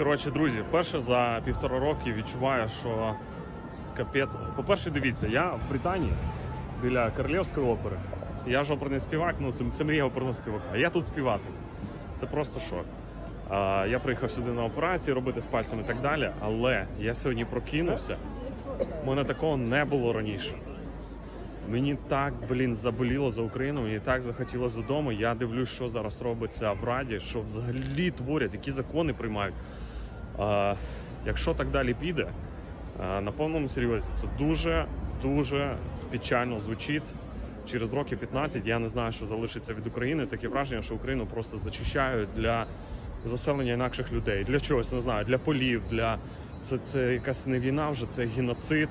Коротше, друзі, вперше за півтора роки відчуваю, що капець. По-перше, дивіться, я в Британії біля Королівської опери. Я ж оперний співак, ну це, це мрія оперного співака. А я тут співати. Це просто шок. А, я приїхав сюди на операції робити з пальцем і так далі, але я сьогодні прокинувся. У мене такого не було раніше. Мені так, блін, заболіло за Україну, мені так захотілося додому. Я дивлюсь, що зараз робиться в Раді, що взагалі творять, які закони приймають. А, якщо так далі піде, а, на повному серйозі це дуже дуже печально звучить. Через років 15 я не знаю, що залишиться від України. Таке враження, що Україну просто зачищають для заселення інакших людей. Для чогось не знаю, для полів, для це, це якась не війна вже, це геноцид.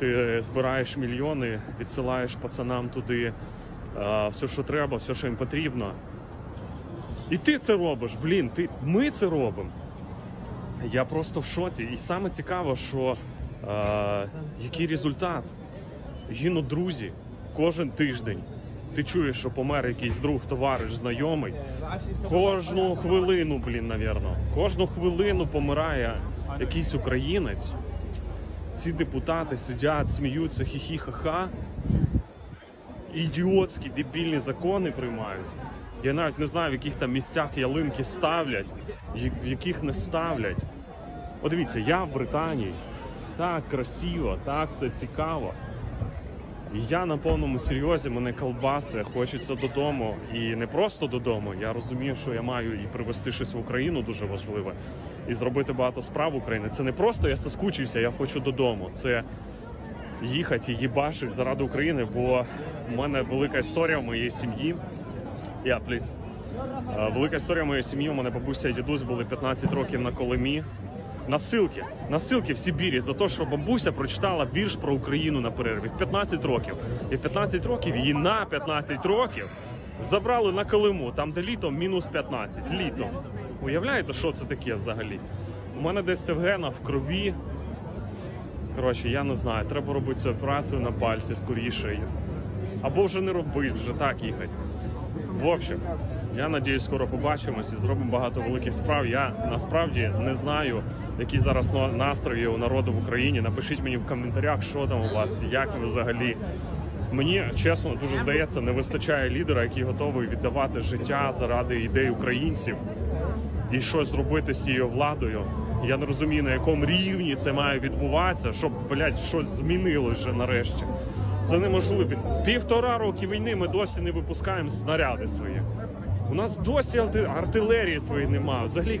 Ти збираєш мільйони, відсилаєш пацанам туди а, все, що треба, все, що їм потрібно. І ти це робиш, блін, ти, ми це робимо. Я просто в шоці. І саме цікаво, що е, який результат. Гинуть друзі кожен тиждень. Ти чуєш, що помер якийсь друг, товариш, знайомий. Кожну хвилину, блін, навірно. Кожну хвилину помирає якийсь українець. Ці депутати сидять, сміються, хі-хі, ха-ха. Ідіотські дебільні закони приймають. Я навіть не знаю, в яких там місцях ялинки ставлять, в яких не ставлять. От дивіться, я в Британії. Так красиво, так все цікаво. Я на повному серйозі, мене колбаси, хочеться додому. І не просто додому. Я розумію, що я маю і привезти щось в Україну дуже важливе, і зробити багато справ в Україні. Це не просто я соскучився, я хочу додому. Це їхати і їбашить заради України, бо в мене велика історія в моїй сім'ї. Я пліс. Велика історія моєї сім'ї. У мене бабуся і дідусь були 15 років на Колимі. Насилки, насилки в Сибірі за те, що бабуся прочитала вірш про Україну на перерві в 15 років. І в 15 років її на 15 років забрали на Колиму, там де літом мінус 15. Літом. Уявляєте, що це таке взагалі? У мене десь це в генах, в крові. Коротше, я не знаю, треба робити цю операцію на пальці скоріше. Або вже не робити, вже так їхати. В общем, я надіюсь, скоро побачимось і зробимо багато великих справ. Я насправді не знаю, які зараз настрої у народу в Україні. Напишіть мені в коментарях, що там у вас, як ви взагалі. Мені чесно дуже здається, не вистачає лідера, який готовий віддавати життя заради ідей українців і щось зробити з цією владою. Я не розумію, на якому рівні це має відбуватися, щоб блядь, щось змінилось вже нарешті. Це неможливо. Півтора роки війни ми досі не випускаємо снаряди свої. У нас досі артилерії своєї немає. Взагалі